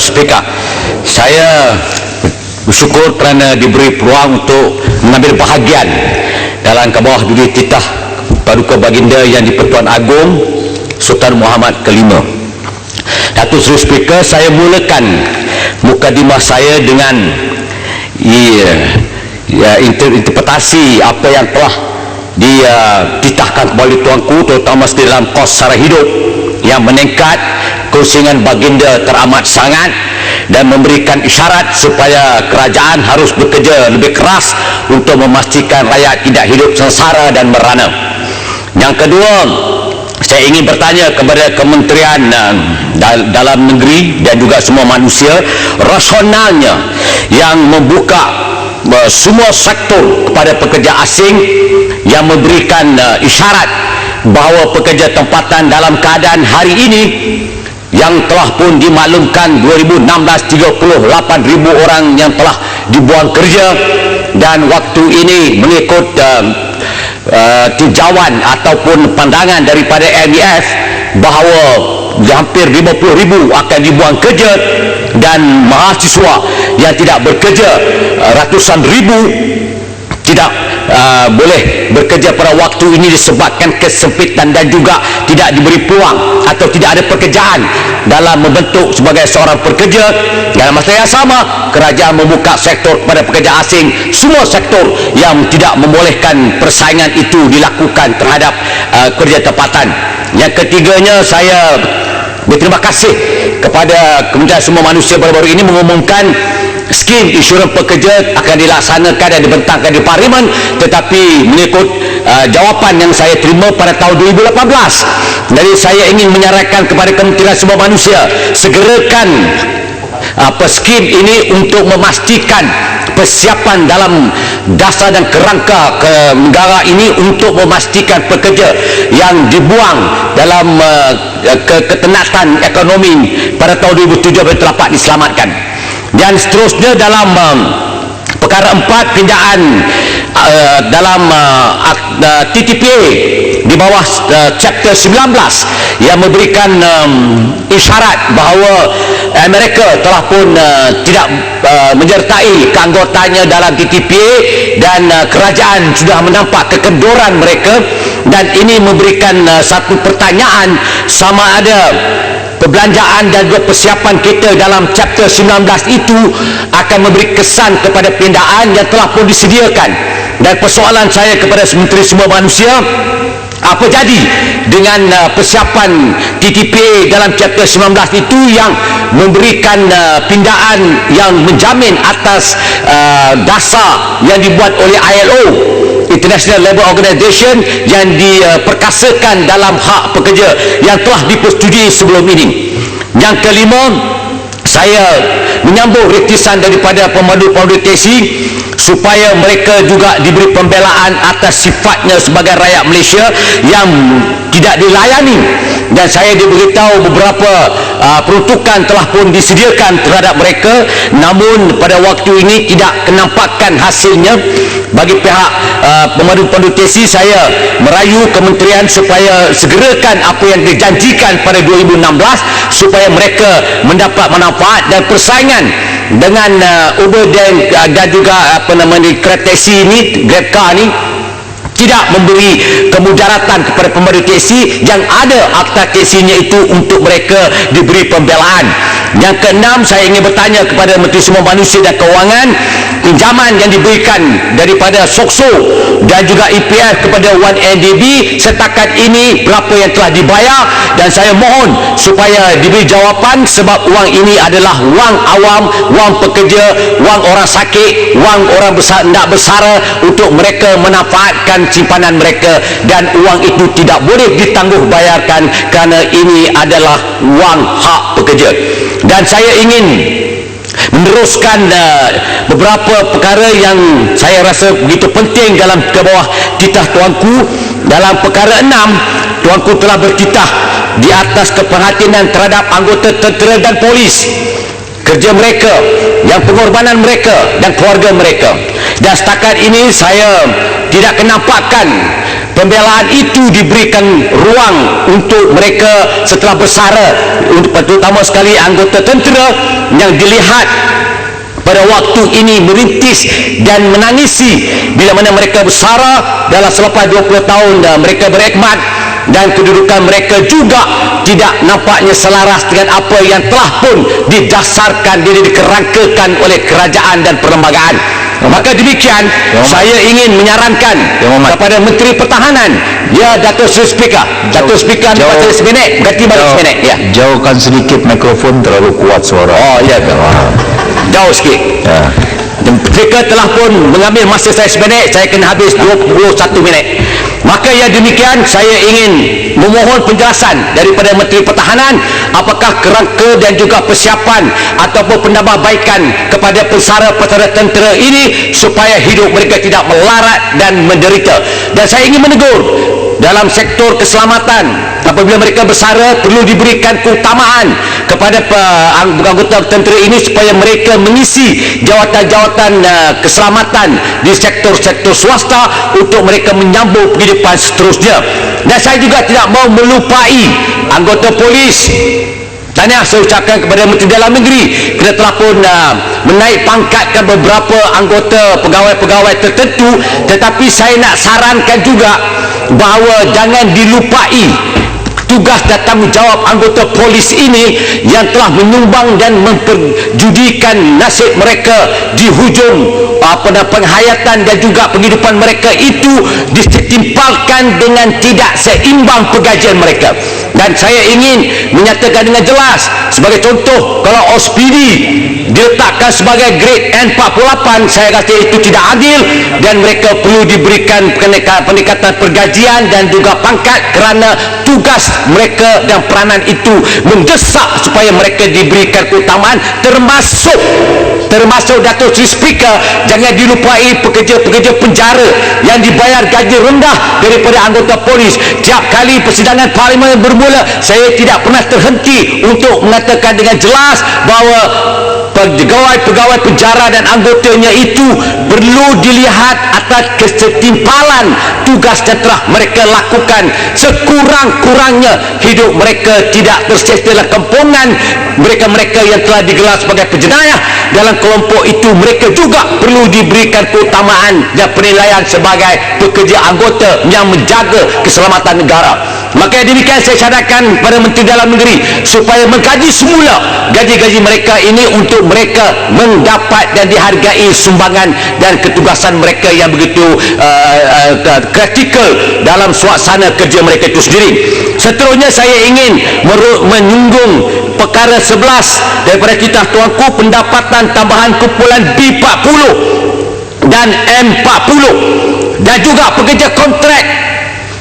Speaker, saya bersyukur kerana diberi peluang untuk mengambil bahagian dalam ke bawah duri titah Paduka Baginda yang di-Pertuan Agong Sultan Muhammad kelima. Datuk Seri Speaker, saya mulakan mukadimah saya dengan ya, inter, interpretasi apa yang telah dititahkan kepada tuanku terutama dalam kos sara hidup yang meningkat kerusingan baginda teramat sangat dan memberikan isyarat supaya kerajaan harus bekerja lebih keras untuk memastikan rakyat tidak hidup sengsara dan merana. Yang kedua, saya ingin bertanya kepada Kementerian uh, Dalam Negeri dan juga semua manusia rasionalnya yang membuka uh, semua sektor kepada pekerja asing yang memberikan uh, isyarat bahawa pekerja tempatan dalam keadaan hari ini yang telah pun dimaklumkan 2016 38 ribu orang yang telah dibuang kerja dan waktu ini mengikut uh, uh, tinjauan ataupun pandangan daripada MEF bahawa hampir 50 ribu akan dibuang kerja dan mahasiswa yang tidak bekerja uh, ratusan ribu tidak uh, boleh bekerja pada waktu ini disebabkan kesempitan dan juga tidak diberi peluang atau tidak ada pekerjaan dalam membentuk sebagai seorang pekerja. Dalam masa yang sama kerajaan membuka sektor kepada pekerja asing. Semua sektor yang tidak membolehkan persaingan itu dilakukan terhadap uh, kerja tempatan. Yang ketiganya saya berterima kasih kepada Kementerian Semua Manusia baru-baru ini mengumumkan skim insurans pekerja akan dilaksanakan dan dibentangkan di parlimen tetapi mengikut uh, jawapan yang saya terima pada tahun 2018 jadi saya ingin menyarankan kepada Kementerian Semua Manusia segerakan apa skim ini untuk memastikan persiapan dalam dasar dan kerangka ke negara ini untuk memastikan pekerja yang dibuang dalam uh, ke ketenatan ekonomi pada tahun 2007 dapat diselamatkan dan seterusnya dalam um, perkara empat pinjaan uh, dalam uh, uh, TTPA di bawah uh, chapter 19 yang memberikan um, isyarat bahawa Amerika telah pun uh, tidak uh, menyertai keanggotanya dalam TTPA dan uh, kerajaan sudah menampak kekendoran mereka dan ini memberikan uh, satu pertanyaan sama ada perbelanjaan dan juga persiapan kita dalam chapter 19 itu akan memberi kesan kepada pindaan yang telah pun disediakan. Dan persoalan saya kepada Menteri Semua Manusia apa jadi dengan uh, persiapan TTP dalam chapter 19 itu yang memberikan uh, pindaan yang menjamin atas uh, dasar yang dibuat oleh ILO International Labour Organization yang diperkasakan dalam hak pekerja yang telah dipersetujui sebelum ini. Yang kelima saya menyambung retisan daripada pemandu-pemandu teksi supaya mereka juga diberi pembelaan atas sifatnya sebagai rakyat Malaysia yang tidak dilayani. Dan saya diberitahu beberapa uh, peruntukan telah pun disediakan terhadap mereka. Namun pada waktu ini tidak kenampakan hasilnya. Bagi pihak uh, pemandu-pemandu teksi saya merayu kementerian supaya segerakan apa yang dijanjikan pada 2016 supaya mereka mendapat manfaat dan persaingan dengan uh, Uber dan, uh, dan juga apa namanya di kretek sini grab kani tidak memberi kemudaratan kepada pemandu teksi yang ada akta teksinya itu untuk mereka diberi pembelaan. Yang keenam saya ingin bertanya kepada Menteri Semua Manusia dan Kewangan pinjaman yang diberikan daripada SOKSO dan juga EPF kepada 1NDB setakat ini berapa yang telah dibayar? Dan saya mohon supaya diberi jawapan sebab wang ini adalah wang awam wang pekerja wang orang sakit wang orang besar tidak bersara untuk mereka menafaatkan simpanan mereka dan uang itu tidak boleh ditangguh bayarkan kerana ini adalah wang hak pekerja. Dan saya ingin meneruskan uh, beberapa perkara yang saya rasa begitu penting dalam ke bawah titah tuanku. Dalam perkara enam tuanku telah bertitah di atas keperhatian terhadap anggota tentera dan polis kerja mereka yang pengorbanan mereka dan keluarga mereka dan setakat ini saya tidak kenampakan pembelaan itu diberikan ruang untuk mereka setelah bersara terutama sekali anggota tentera yang dilihat pada waktu ini merintis dan menangisi bila mana mereka bersara dalam selepas 20 tahun dan mereka berkhidmat dan kedudukan mereka juga tidak nampaknya selaras dengan apa yang telah pun didasarkan diri dikerangkakan oleh kerajaan dan perlembagaan maka demikian ya, saya ingin menyarankan ya, kepada Menteri Pertahanan. Ya Datuk Seri Speaker. Datuk Speaker ambil pasal seminit ganti balik seminit. Ya. jauhkan sedikit mikrofon terlalu kuat suara. Oh ya ke? Jauh sikit. Ya. mereka telah pun mengambil masa saya seminit. Saya kena habis 21 minit maka ya demikian saya ingin memohon penjelasan daripada Menteri Pertahanan apakah kerangka dan juga persiapan ataupun penambahbaikan kepada pesara-pesara tentera ini supaya hidup mereka tidak melarat dan menderita. Dan saya ingin menegur dalam sektor keselamatan. Apabila mereka bersara perlu diberikan keutamaan kepada anggota tentera ini supaya mereka mengisi jawatan-jawatan uh, keselamatan di sektor-sektor swasta untuk mereka menyambung kehidupan seterusnya. Dan saya juga tidak mau melupai anggota polis Tanya saya ucapkan kepada Menteri Dalam Negeri kita telah pun uh, menaik pangkatkan beberapa anggota pegawai-pegawai tertentu. Tetapi saya nak sarankan juga bahawa jangan dilupai tugas dan tanggungjawab anggota polis ini yang telah menyumbang dan memperjudikan nasib mereka di hujung apa uh, penghayatan dan juga penghidupan mereka itu disetimpalkan dengan tidak seimbang pegajian mereka dan saya ingin menyatakan dengan jelas sebagai contoh kalau OSPD diletakkan sebagai grade N48 saya kata itu tidak adil dan mereka perlu diberikan peningkatan pergajian dan juga pangkat kerana tugas mereka dan peranan itu mendesak supaya mereka diberikan keutamaan termasuk termasuk Datuk Sri Speaker. Jangan dilupai pekerja-pekerja penjara yang dibayar gaji rendah daripada anggota polis. Tiap kali persidangan parlimen bermula saya tidak pernah terhenti untuk mengatakan dengan jelas bahawa pegawai-pegawai penjara dan anggotanya itu perlu dilihat atas kesetimpalan tugas yang telah mereka lakukan. Sekurang-kurangnya hidup mereka tidak tersetelah kempungan mereka-mereka yang telah digelar sebagai penjenayah dalam kelompok itu mereka juga perlu diberikan keutamaan dan penilaian sebagai pekerja anggota yang menjaga keselamatan negara maka demikian saya cadangkan pada Menteri Dalam Negeri supaya mengkaji semula gaji-gaji mereka ini untuk mereka mendapat dan dihargai sumbangan dan ketugasan mereka yang begitu kritikal uh, uh, dalam suasana kerja mereka itu sendiri. Seterusnya saya ingin menyunggung perkara 11 daripada titah tuanku pendapatan tambahan kumpulan B40 dan M40 dan juga pekerja kontrak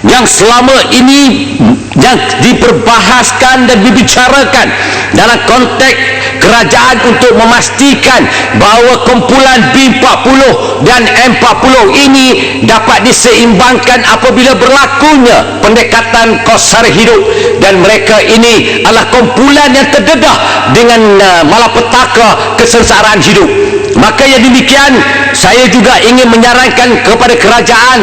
yang selama ini yang diperbahaskan dan dibicarakan dalam konteks kerajaan untuk memastikan bahawa kumpulan B40 dan M40 ini dapat diseimbangkan apabila berlakunya pendekatan kos sara hidup. Dan mereka ini adalah kumpulan yang terdedah dengan uh, malapetaka kesengsaraan hidup maka yang demikian saya juga ingin menyarankan kepada kerajaan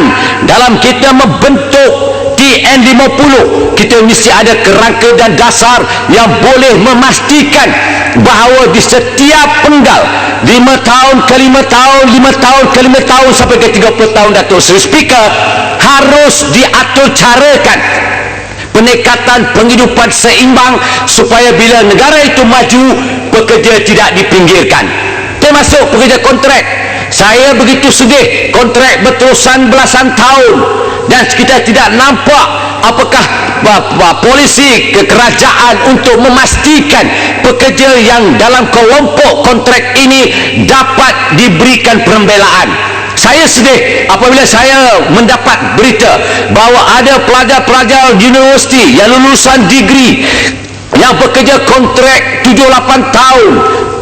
dalam kita membentuk TN50 kita mesti ada kerangka dan dasar yang boleh memastikan bahawa di setiap penggal 5 tahun ke 5 tahun 5 tahun ke 5 tahun sampai ke 30 tahun Datuk Seri Speaker harus diatur carakan peningkatan penghidupan seimbang supaya bila negara itu maju pekerja tidak dipinggirkan termasuk pekerja kontrak. Saya begitu sedih kontrak berterusan belasan tahun. Dan kita tidak nampak apakah polisi kerajaan untuk memastikan pekerja yang dalam kelompok kontrak ini dapat diberikan pembelaan. Saya sedih apabila saya mendapat berita bahawa ada pelajar-pelajar universiti yang lulusan degree yang bekerja kontrak 7-8 tahun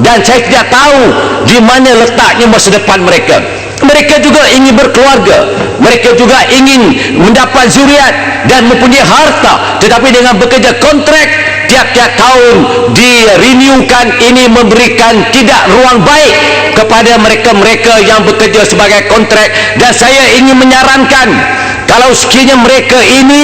dan saya tidak tahu di mana letaknya masa depan mereka. Mereka juga ingin berkeluarga. Mereka juga ingin mendapat zuriat dan mempunyai harta. Tetapi dengan bekerja kontrak tiap-tiap tahun direnewkan ini memberikan tidak ruang baik kepada mereka-mereka yang bekerja sebagai kontrak. Dan saya ingin menyarankan kalau sekiranya mereka ini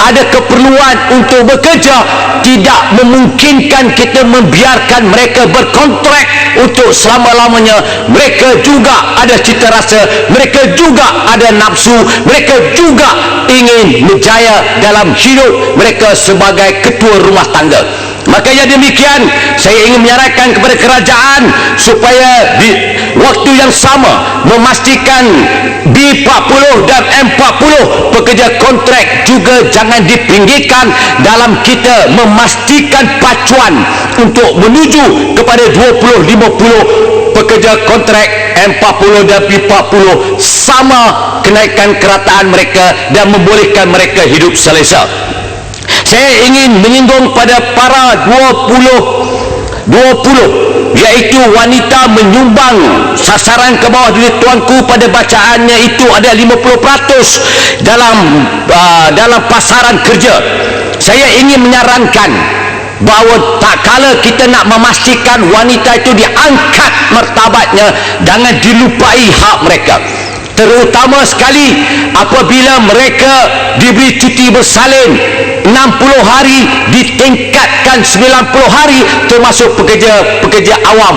ada keperluan untuk bekerja tidak memungkinkan kita membiarkan mereka berkontrak untuk selama-lamanya. Mereka juga ada cita rasa mereka juga ada nafsu mereka juga ingin berjaya dalam hidup mereka sebagai ketua rumah tangga Makanya demikian saya ingin menyarankan kepada kerajaan supaya di waktu yang sama memastikan B40 dan M40 pekerja kontrak juga jangan dipinggirkan dalam kita memastikan pacuan untuk menuju kepada 20-50 pekerja kontrak M40 dan B40 sama kenaikan kerataan mereka dan membolehkan mereka hidup selesa saya ingin menyinggung pada para 20 20 iaitu wanita menyumbang sasaran ke bawah diri tuanku pada bacaannya itu ada 50% dalam uh, dalam pasaran kerja. Saya ingin menyarankan bahawa tak kala kita nak memastikan wanita itu diangkat martabatnya jangan dilupai hak mereka. Terutama sekali apabila mereka diberi cuti bersalin 60 hari ditingkatkan 90 hari termasuk pekerja-pekerja awam.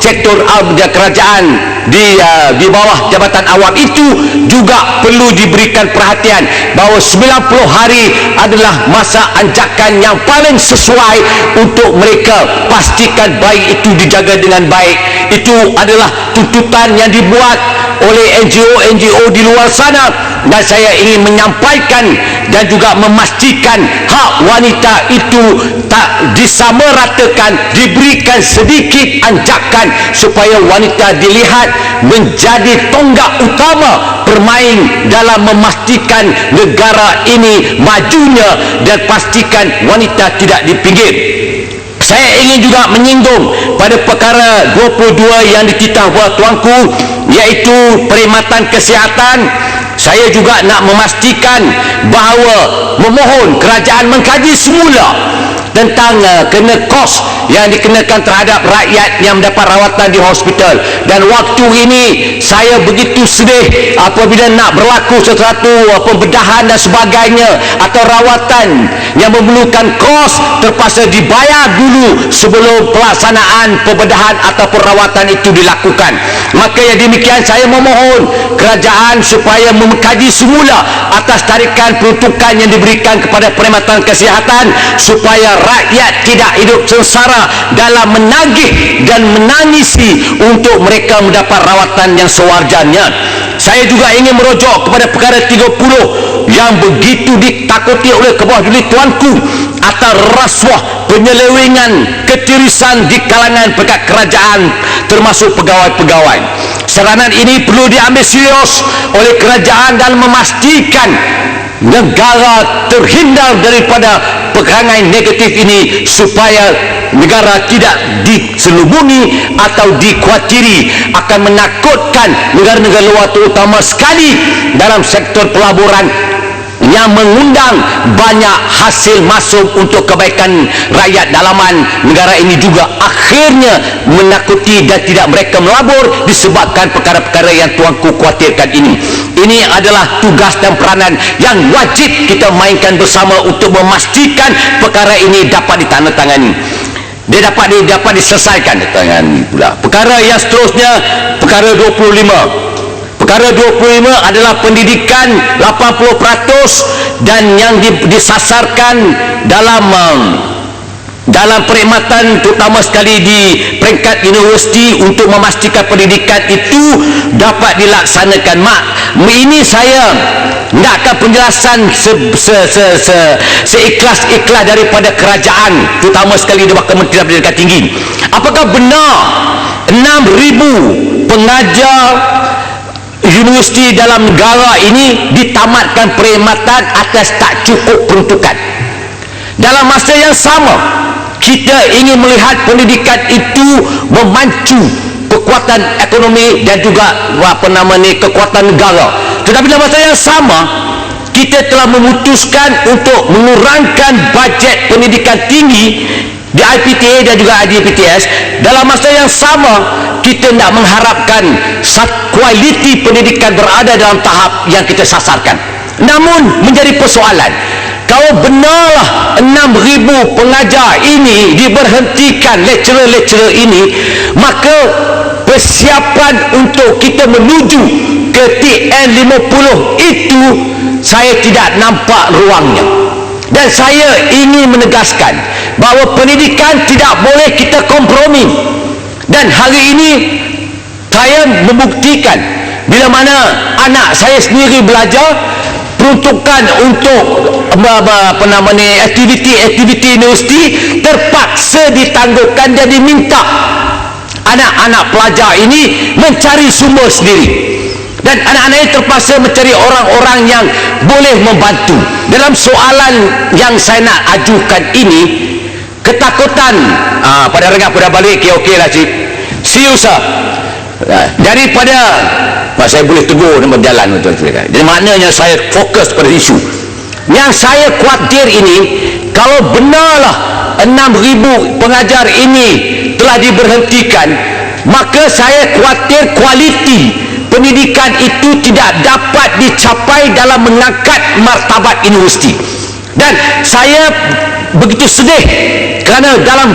Sektor awam kerajaan di uh, di bawah jabatan awam itu juga perlu diberikan perhatian bahawa 90 hari adalah masa anjakan yang paling sesuai untuk mereka. Pastikan baik itu dijaga dengan baik. Itu adalah tuntutan yang dibuat oleh NGO-NGO di luar sana dan saya ingin menyampaikan dan juga memastikan hak wanita itu tak disamaratakan diberikan sedikit anjakan supaya wanita dilihat menjadi tonggak utama bermain dalam memastikan negara ini majunya dan pastikan wanita tidak dipinggir. Saya ingin juga menyinggung pada perkara 22 yang dititah buat tuanku iaitu perkhidmatan kesihatan saya juga nak memastikan bahawa memohon kerajaan mengkaji semula tentang uh, kena kos yang dikenakan terhadap rakyat yang mendapat rawatan di hospital. Dan waktu ini saya begitu sedih apabila nak berlaku sesuatu pembedahan dan sebagainya atau rawatan yang memerlukan kos terpaksa dibayar dulu sebelum pelaksanaan pembedahan ataupun rawatan itu dilakukan. Maka yang demikian saya memohon kerajaan supaya mengkaji semula atas tarikan peruntukan yang diberikan kepada perkhidmatan kesihatan supaya rakyat tidak hidup sengsara dalam menagih dan menangisi untuk mereka mendapat rawatan yang sewajarnya. Saya juga ingin merujuk kepada perkara 30 yang begitu ditakuti oleh kebawah tuanku atas rasuah penyelewengan ketirisan di kalangan pekat kerajaan termasuk pegawai-pegawai. Seranan ini perlu diambil serius oleh kerajaan dan memastikan negara terhindar daripada perangai negatif ini supaya negara tidak diselubungi atau dikhawatiri akan menakutkan negara-negara luar terutama sekali dalam sektor pelaburan yang mengundang banyak hasil masuk untuk kebaikan rakyat dalaman. Negara ini juga akhirnya menakuti dan tidak mereka melabur disebabkan perkara-perkara yang tuanku khawatirkan ini. Ini adalah tugas dan peranan yang wajib kita mainkan bersama untuk memastikan perkara ini dapat ditandatangani dia dapat dapat diselesaikan tangan pula. Perkara yang seterusnya perkara 25 Perkara 25 adalah pendidikan 80% dan yang disasarkan dalam um, dalam perkhidmatan terutama sekali di peringkat universiti untuk memastikan pendidikan itu dapat dilaksanakan. Mak ini saya nakkan penjelasan se, se, se, se, seikhlas-ikhlas daripada kerajaan terutama sekali di bawah Kementerian Pendidikan Tinggi. Apakah benar 6,000 pengajar universiti dalam negara ini ditamatkan perkhidmatan atas tak cukup peruntukan? Dalam masa yang sama kita ingin melihat pendidikan itu memacu kekuatan ekonomi dan juga apa nama ni kekuatan negara. Tetapi dalam masa yang sama kita telah memutuskan untuk mengurangkan bajet pendidikan tinggi di IPTA dan juga di IPTS dalam masa yang sama kita nak mengharapkan kualiti pendidikan berada dalam tahap yang kita sasarkan. Namun menjadi persoalan kalau benarlah 6,000 pengajar ini diberhentikan lecturer-lecturer ini maka persiapan untuk kita menuju ke TN50 itu saya tidak nampak ruangnya. Dan saya ingin menegaskan bahawa pendidikan tidak boleh kita kompromi. Dan hari ini saya membuktikan bila mana anak saya sendiri belajar peruntukan untuk apa nama ni aktiviti-aktiviti universiti terpaksa ditangguhkan dan diminta. Anak-anak pelajar ini mencari sumber sendiri. Dan anak-anak ini terpaksa mencari orang-orang yang boleh membantu. Dalam soalan yang saya nak ajukan ini ketakutan aa, pada rengah pada balik okey okey lah cik. See you sir daripada Pak, saya boleh tegur dan berjalan jadi maknanya saya fokus pada isu. Yang saya khawatir ini kalau benarlah 6,000 pengajar ini telah diberhentikan maka saya khawatir kualiti pendidikan itu tidak dapat dicapai dalam mengangkat martabat universiti dan saya begitu sedih kerana dalam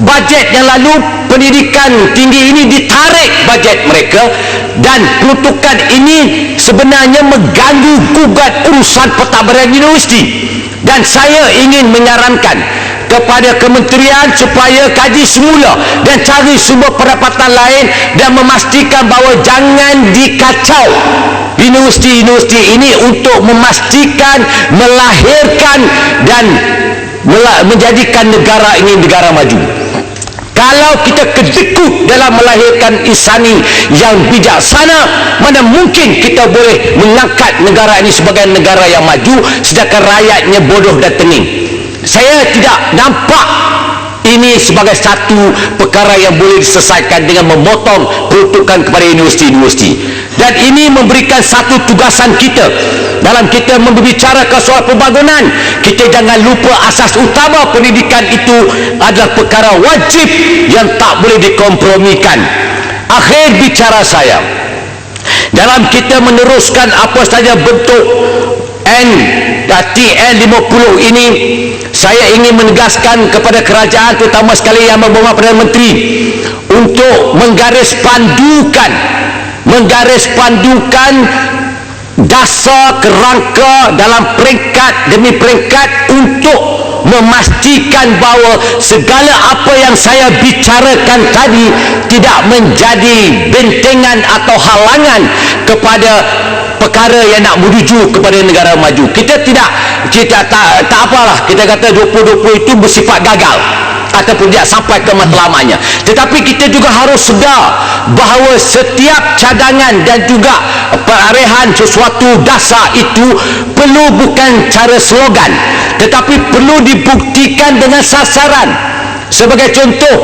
bajet yang lalu pendidikan tinggi ini ditarik bajet mereka dan peruntukan ini sebenarnya mengganggu gugat urusan pentadbiran universiti. Dan saya ingin menyarankan kepada kementerian supaya kaji semula dan cari sumber pendapatan lain dan memastikan bahawa jangan dikacau. Universiti-universiti ini untuk memastikan melahirkan dan menjadikan negara ini negara maju. Kalau kita kedekut dalam melahirkan isani yang bijaksana mana mungkin kita boleh mengangkat negara ini sebagai negara yang maju sedangkan rakyatnya bodoh dan tening saya tidak nampak ini sebagai satu perkara yang boleh diselesaikan dengan memotong peruntukan kepada universiti-universiti. Dan ini memberikan satu tugasan kita dalam kita membicarakan soal pembangunan. Kita jangan lupa asas utama pendidikan itu adalah perkara wajib yang tak boleh dikompromikan. Akhir bicara saya. Dalam kita meneruskan apa saja bentuk N TN50 ini saya ingin menegaskan kepada kerajaan terutama sekali yang membawa Perdana Menteri untuk menggaris pandukan menggaris pandukan dasar kerangka dalam peringkat demi peringkat untuk memastikan bahawa segala apa yang saya bicarakan tadi tidak menjadi bentengan atau halangan kepada perkara yang nak menuju kepada negara maju. Kita tidak kita tak, tak apalah. Kita kata 2020 itu bersifat gagal ataupun tidak sampai ke matlamatnya. Tetapi kita juga harus sedar bahawa setiap cadangan dan juga perarehan sesuatu dasar itu perlu bukan cara slogan tetapi perlu dibuktikan dengan sasaran. Sebagai contoh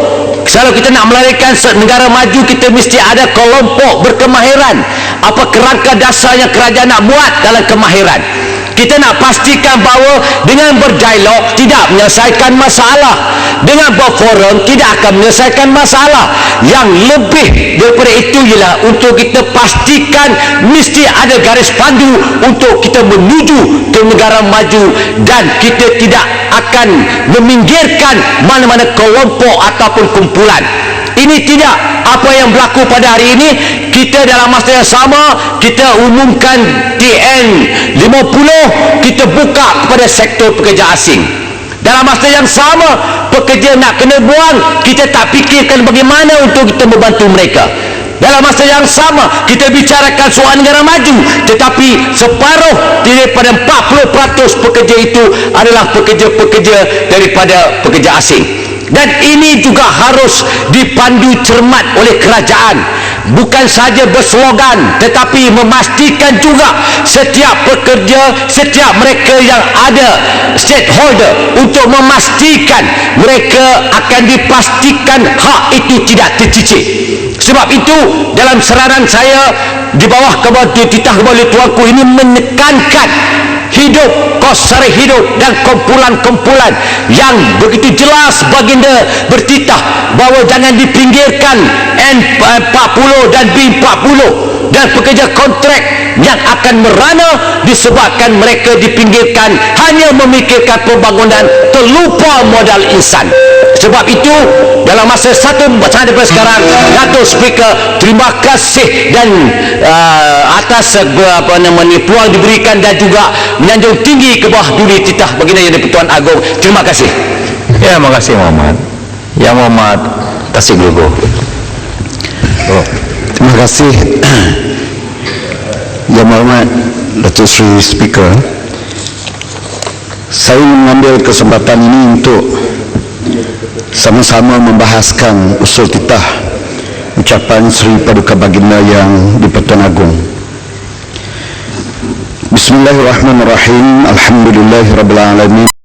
kalau kita nak melarikan negara maju kita mesti ada kelompok berkemahiran. Apa kerangka dasar yang kerajaan nak buat dalam kemahiran kita nak pastikan bahawa dengan berdialog tidak menyelesaikan masalah. Dengan berforum tidak akan menyelesaikan masalah. Yang lebih daripada itu ialah untuk kita pastikan mesti ada garis pandu untuk kita menuju ke negara maju dan kita tidak akan meminggirkan mana-mana kelompok ataupun kumpulan ini tidak apa yang berlaku pada hari ini. Kita dalam masa yang sama kita umumkan TN 50 kita buka kepada sektor pekerja asing. Dalam masa yang sama pekerja nak kena buang kita tak fikirkan bagaimana untuk kita membantu mereka. Dalam masa yang sama kita bicarakan soal negara maju tetapi separuh daripada 40% pekerja itu adalah pekerja-pekerja daripada pekerja asing dan ini juga harus dipandu cermat oleh kerajaan. Bukan saja berslogan tetapi memastikan juga setiap pekerja setiap mereka yang ada stakeholder untuk memastikan mereka akan dipastikan hak itu tidak tercicik sebab itu dalam seranan saya di bawah kebatu titah kembali tuanku ini menekankan hidup kos sari hidup dan kumpulan-kumpulan yang begitu jelas baginda bertitah bahawa jangan dipinggirkan N40 dan B40 dan pekerja kontrak yang akan merana disebabkan mereka dipinggirkan hanya memikirkan pembangunan terlupa modal insan sebab itu dalam masa satu bacaan daripada sekarang Dato' Speaker terima kasih dan uh, atas uh, apa namanya peluang diberikan dan juga menyanjung tinggi ke bawah duli titah baginda yang di-Pertuan Agong terima kasih Ya, makasih Muhammad. Ya Muhammad, Tasik Lugo. Oh, terima kasih Yang Berhormat Datuk Seri Speaker Saya mengambil kesempatan ini untuk sama-sama membahaskan usul titah ucapan Seri Paduka Baginda yang di Pertuan Agong Bismillahirrahmanirrahim. Alhamdulillahirrabbilalamin